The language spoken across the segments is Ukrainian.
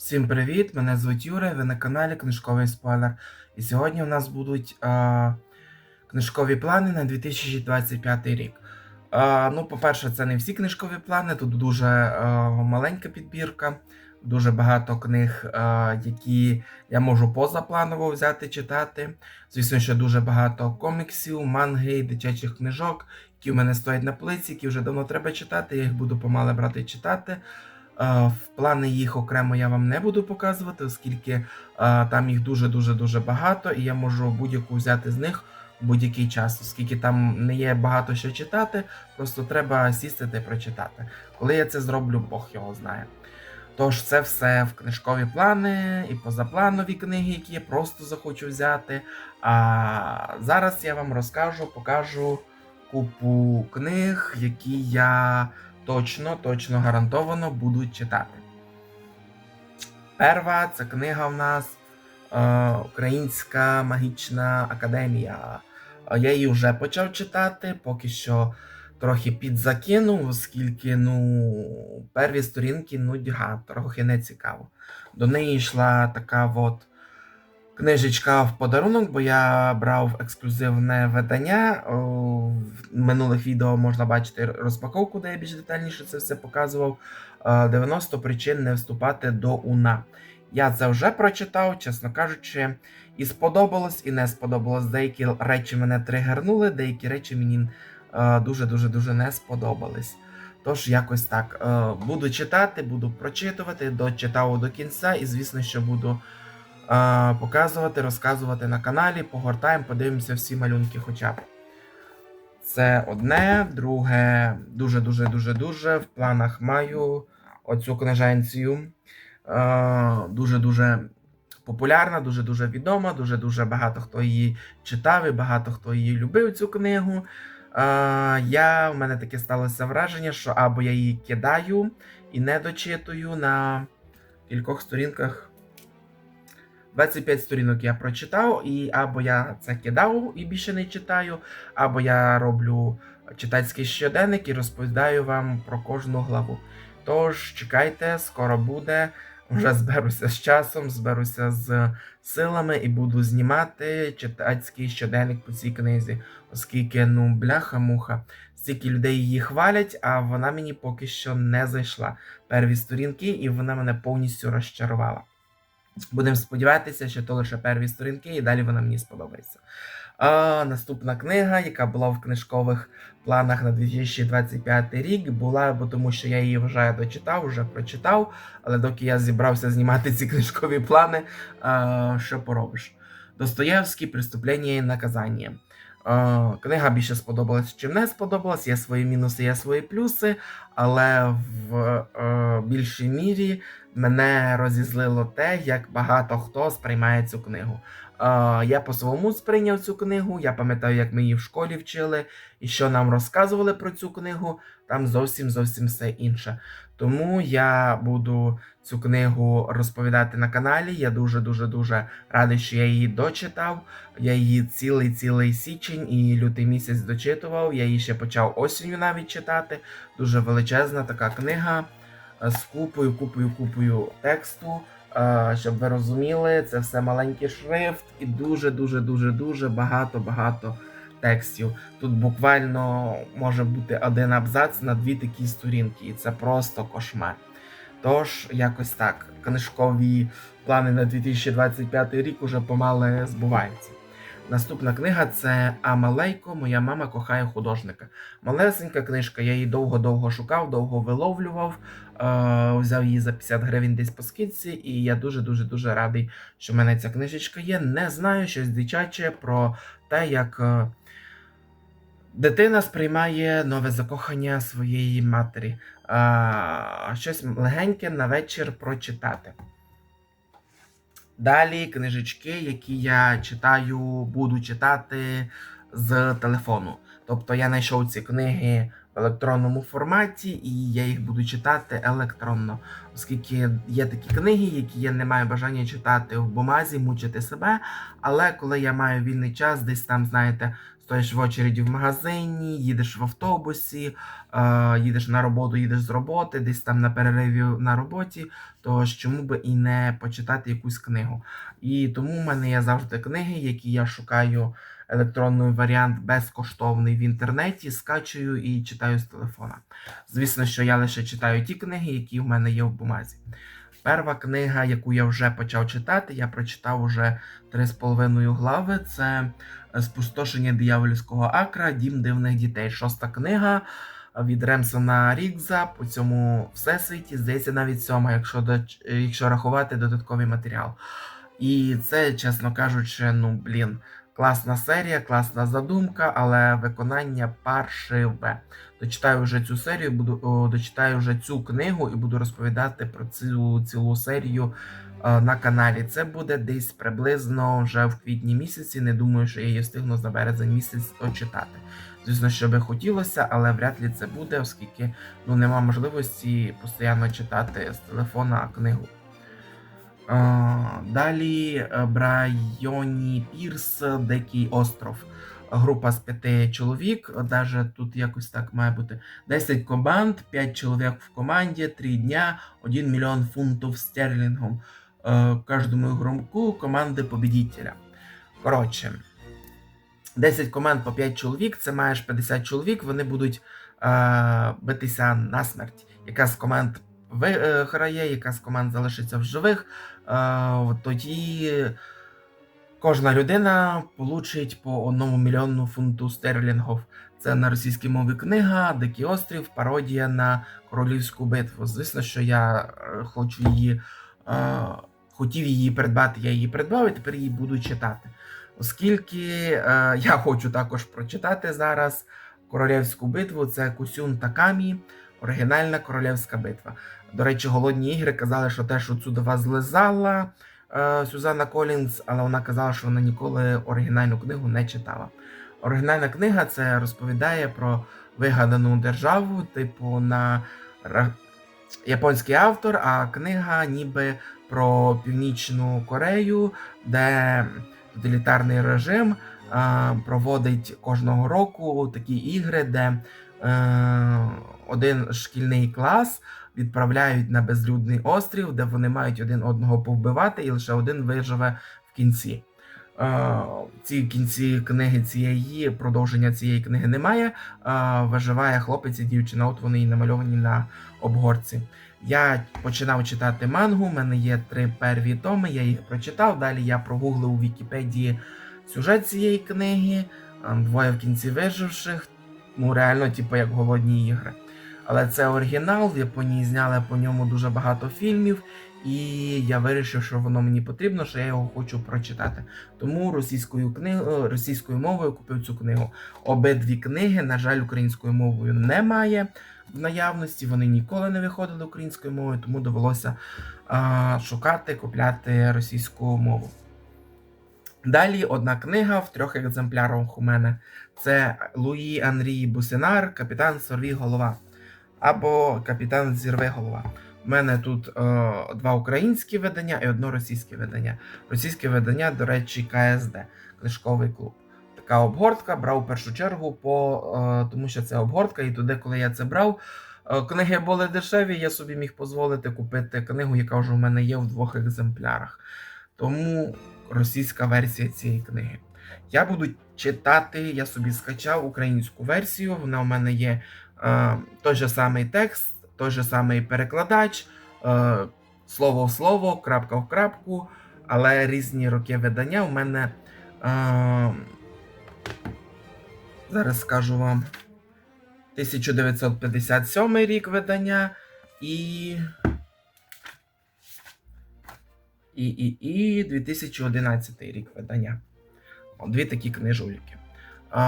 Всім привіт! Мене звуть Юрій, ви на каналі Книжковий Спойлер. І сьогодні у нас будуть е, книжкові плани на 2025 рік. Е, ну, по-перше, це не всі книжкові плани, тут дуже е, маленька підбірка, дуже багато книг, е, які я можу позапланово взяти читати. Звісно, що дуже багато коміксів, манги, дитячих книжок, які в мене стоять на полиці, які вже давно треба читати. Я їх буду помале брати читати. Е, В плани їх окремо я вам не буду показувати, оскільки е, там їх дуже-дуже дуже багато, і я можу будь-яку взяти з них будь-який час, оскільки там не є багато що читати, просто треба сісти та прочитати. Коли я це зроблю, Бог його знає. Тож це все в книжкові плани і позапланові книги, які я просто захочу взяти. А зараз я вам розкажу, покажу купу книг, які я точно, точно гарантовано будуть читати. Перва це книга в нас е, Українська магічна академія. Я її вже почав читати, поки що трохи підзакинув, оскільки ну, перві сторінки нудьга, трохи не цікаво. До неї йшла така от книжечка в подарунок, бо я брав ексклюзивне видання. В минулих відео можна бачити розпаковку, де я більш детальніше це все показував. Е, 90 причин не вступати до УНА. Я це вже прочитав, чесно кажучи, і сподобалось, і не сподобалось. Деякі речі мене тригернули, деякі речі мені е, дуже-дуже дуже не сподобались. Тож, якось так. Е, Буду читати, буду прочитувати, дочитав до кінця, і звісно, що буду е, показувати, розказувати на каналі. Погортаємо, подивимося всі малюнки хоча б. Це одне, друге, дуже-дуже дуже дуже в планах маю оцю книженцію. Дуже-дуже популярна, дуже-дуже відома, дуже-дуже багато хто її читав і багато хто її любив, цю книгу. Я, в мене таке сталося враження, що або я її кидаю і не дочитую на кількох сторінках. 25 сторінок я прочитав, і або я це кидав і більше не читаю, або я роблю читацький щоденник і розповідаю вам про кожну главу. Тож чекайте, скоро буде. Вже зберуся з часом, зберуся з силами і буду знімати читацький щоденник по цій книзі, оскільки, ну, бляха-муха, стільки людей її хвалять, а вона мені поки що не зайшла. Перві сторінки, і вона мене повністю розчарувала. Будемо сподіватися, що то лише перві сторінки, і далі вона мені сподобається. А, наступна книга, яка була в книжкових планах на 2025 рік, була, бо тому що я її вже дочитав, вже прочитав. Але доки я зібрався знімати ці книжкові плани, а, що поробиш? Достоєвський «Преступлення і наказання. Книга більше сподобалась, чим не сподобалась. Є свої мінуси, є свої плюси, але в е, більшій мірі мене розізлило те, як багато хто сприймає цю книгу. Я по-своєму сприйняв цю книгу. Я пам'ятаю, як ми її в школі вчили, і що нам розказували про цю книгу. Там зовсім зовсім все інше. Тому я буду цю книгу розповідати на каналі. Я дуже дуже дуже радий, що я її дочитав. Я її цілий цілий січень і лютий місяць дочитував. Я її ще почав осінню навіть читати. Дуже величезна така книга е, з купою, купою, купою тексту. Е, Щоб ви розуміли, це все маленький шрифт і дуже, дуже, дуже, дуже багато, багато текстів. Тут буквально може бути один абзац на дві такі сторінки, і це просто кошмар. Тож, якось так, книжкові плани на 2025 рік уже помали збуваються. Наступна книга це Амалейко. Моя мама кохає художника. Малесенька книжка, я її довго-довго шукав, довго виловлював. Е, взяв її за 50 гривень десь по скидці, і я дуже-дуже дуже радий, що в мене ця книжечка є. Не знаю щось дитяче про те, як е, дитина сприймає нове закохання своєї матері. Е, щось легеньке на вечір прочитати. Далі книжечки, які я читаю, буду читати з телефону. Тобто я знайшов ці книги в електронному форматі, і я їх буду читати електронно, оскільки є такі книги, які я не маю бажання читати в бумазі, мучити себе. Але коли я маю вільний час, десь там, знаєте, стоїш в очереді в магазині, їдеш в автобусі, е, їдеш на роботу, їдеш з роботи, десь там на перериві на роботі, то ж чому би і не почитати якусь книгу. І тому в мене є завжди книги, які я шукаю електронний варіант безкоштовний в інтернеті, скачую і читаю з телефона. Звісно, що я лише читаю ті книги, які в мене є в бумазі. Перша книга, яку я вже почав читати, я прочитав уже 3,5 глави. Це Спустошення диявольського акра, Дім дивних дітей. Шоста книга від Ремсона Рігза по цьому всесвіті. Здається, навіть сьома, якщо до, якщо рахувати додатковий матеріал. І це, чесно кажучи, ну блін, класна серія, класна задумка, але виконання паршиве. Дочитаю вже цю серію, буду о, дочитаю вже цю книгу і буду розповідати про цю цілу серію на каналі. Це буде десь приблизно вже в квітні місяці. Не думаю, що я її встигну за березень місяць дочитати. Звісно, що би хотілося, але вряд ли це буде, оскільки ну нема можливості постійно читати з телефона книгу. Е, Далі е, Брайоні Пірс, Дикий остров. Група з п'яти чоловік, даже тут якось так має бути 10 команд, 5 чоловік в команді, 3 дня, 1 мільйон фунтів стерлінгом е, кожному ігроку команди победителя. Коротше, 10 команд по 5 чоловік, це маєш 50 чоловік, вони будуть е, битися на смерть. Яка з команд виграє, яка з команд залишиться в живих, е, тоді кожна людина получить по одному мільйону фунту стерлінгів. Це на російській мові книга, Дикий острів, пародія на королівську битву. Звісно, що я е, хочу її, е, хотів її придбати, я її придбав і тепер її буду читати. Оскільки е, я хочу також прочитати зараз королівську битву, це Кусюн Такамі, оригінальна королівська битва. До речі, голодні ігри казали, що теж отсюди злизала е, Сюзанна Колінз, але вона казала, що вона ніколи оригінальну книгу не читала. Оригінальна книга це розповідає про вигадану державу, типу на японський автор, а книга ніби про Північну Корею, де тоталітарний режим е, проводить кожного року такі ігри, де е, один шкільний клас відправляють на безлюдний острів, де вони мають один одного повбивати, і лише один виживе в кінці. Е, В кінці книги цієї продовження цієї книги немає. Виживає хлопець і дівчина. От вони і намальовані на обгорці. Я починав читати мангу. У мене є три перві томи. Я їх прочитав. Далі я прогуглив у Вікіпедії сюжет цієї книги. Е, Двоє в кінці виживших. Ну, реально, типу, як голодні ігри. Але це оригінал, в Японії зняли по ньому дуже багато фільмів, і я вирішив, що воно мені потрібно, що я його хочу прочитати. Тому російською книгою, російською мовою купив цю книгу. Обидві книги, на жаль, українською мовою немає в наявності. Вони ніколи не виходили українською мовою, тому довелося а, шукати, купляти російську мову. Далі одна книга в трьох екземплярах у мене. Це Луї Анрій Бусинар, Капітан Сорві Голова або Капітан Зірве Голова. У мене тут е, два українські видання і одно російське видання. Російське видання, до речі, КСД, книжковий клуб. Така обгортка брав в першу чергу, по, е, тому що це обгортка, і туди, коли я це брав, е, книги були дешеві, я собі міг дозволити купити книгу, яка вже в мене є в двох екземплярах. Тому російська версія цієї книги. Я буду читати, я собі скачав українську версію, вона у мене є е, той же самий текст, той же самий перекладач, е, слово в слово, крапка в крапку, але різні роки видання у мене. Е, зараз скажу вам 1957 рік видання і. І, і, і 2011 рік видання. О, Дві такі книжуліки.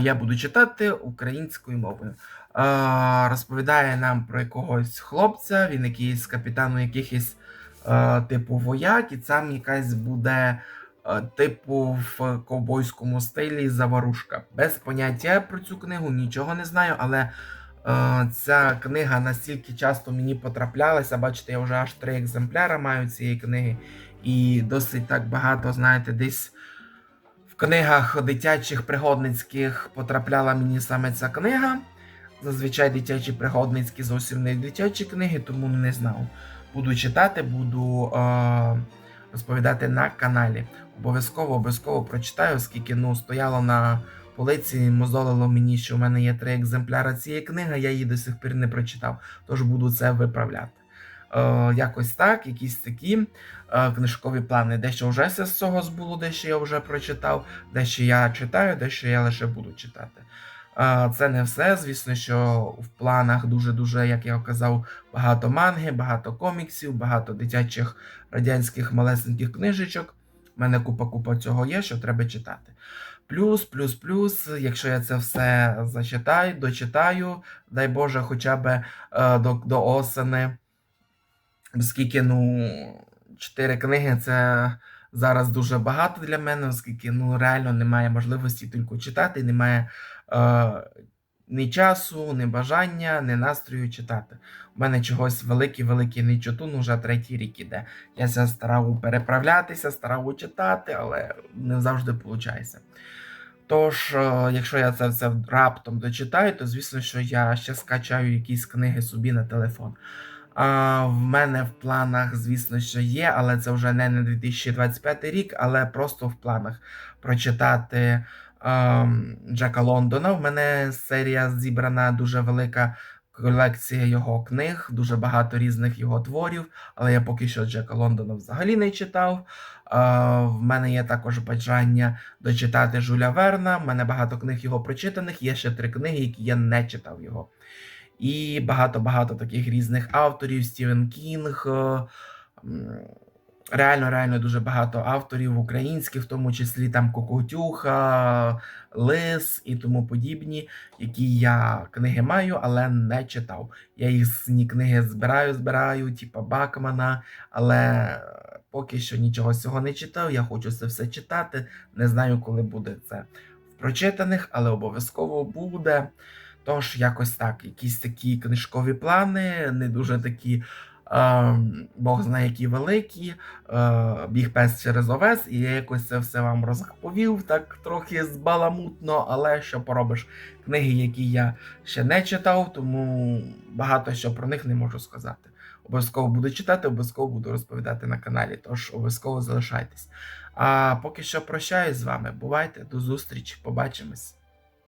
Я буду читати українською мовою. Розповідає нам про якогось хлопця, він якийсь капітан у якихось типу вояк, і там якась буде типу в ковбойському стилі заварушка. Без поняття про цю книгу нічого не знаю, але е, ця книга настільки часто мені потраплялася. Бачите, я вже аж три екземпляри маю цієї книги, і досить так багато, знаєте, десь В книгах дитячих пригодницьких потрапляла мені саме ця книга. Зазвичай дитячі пригодницькі зовсім не дитячі книги, тому не знав. Буду читати, буду е, розповідати на каналі. Обов'язково, обов'язково прочитаю, оскільки ну, стояло на полиці, мозолило мені, що в мене є три екземпляри цієї книги, я її до сих пір не прочитав, тож буду це виправляти. Е, якось так, якісь такі е, книжкові плани. Дещо вже все з цього збуло, дещо я вже прочитав, дещо я читаю, дещо я лише буду читати. Це не все. Звісно, що в планах дуже-дуже, як я казав, багато манги, багато коміксів, багато дитячих радянських малесеньких книжечок. У мене купа-купа цього є, що треба читати. Плюс, плюс, плюс, якщо я це все зачитаю, дочитаю, дай Боже, хоча б е, до, до осени. Оскільки, ну, чотири книги це зараз дуже багато для мене, оскільки ну, реально немає можливості тільки читати, немає ні часу, ні бажання, ні настрою читати. У мене чогось великий-великий не чутун уже третій рік іде. Я старав переправлятися, старав читати, але не завжди виходить. Тож, е, якщо я це все раптом дочитаю, то звісно, що я ще скачаю якісь книги собі на телефон. А, в мене в планах, звісно, що є, але це вже не на 2025 рік, але просто в планах прочитати Джека Лондона. В мене серія зібрана дуже велика колекція його книг, дуже багато різних його творів, але я поки що Джека Лондона взагалі не читав. В мене є також бажання дочитати Жуля Верна. В мене багато книг його прочитаних, є ще три книги, які я не читав його. І багато-багато таких різних авторів: Стівен Кінг. Реально, реально дуже багато авторів українських, в тому числі там Кокотюха, Лис і тому подібні, які я книги маю, але не читав. Я їхні книги збираю, збираю, типа Бакмана, але поки що нічого з цього не читав. Я хочу це все читати. Не знаю, коли буде це в прочитаних, але обов'язково буде. Тож, якось так, якісь такі книжкові плани, не дуже такі. Е, Бог знає, які великі, е, біг пес через овес, і я якось це все вам розповів, так трохи збаламутно, але що поробиш? Книги, які я ще не читав, тому багато що про них не можу сказати. Обов'язково буду читати, обов'язково буду розповідати на каналі, тож обов'язково залишайтесь. А поки що прощаюсь з вами. Бувайте, до зустрічі, побачимось.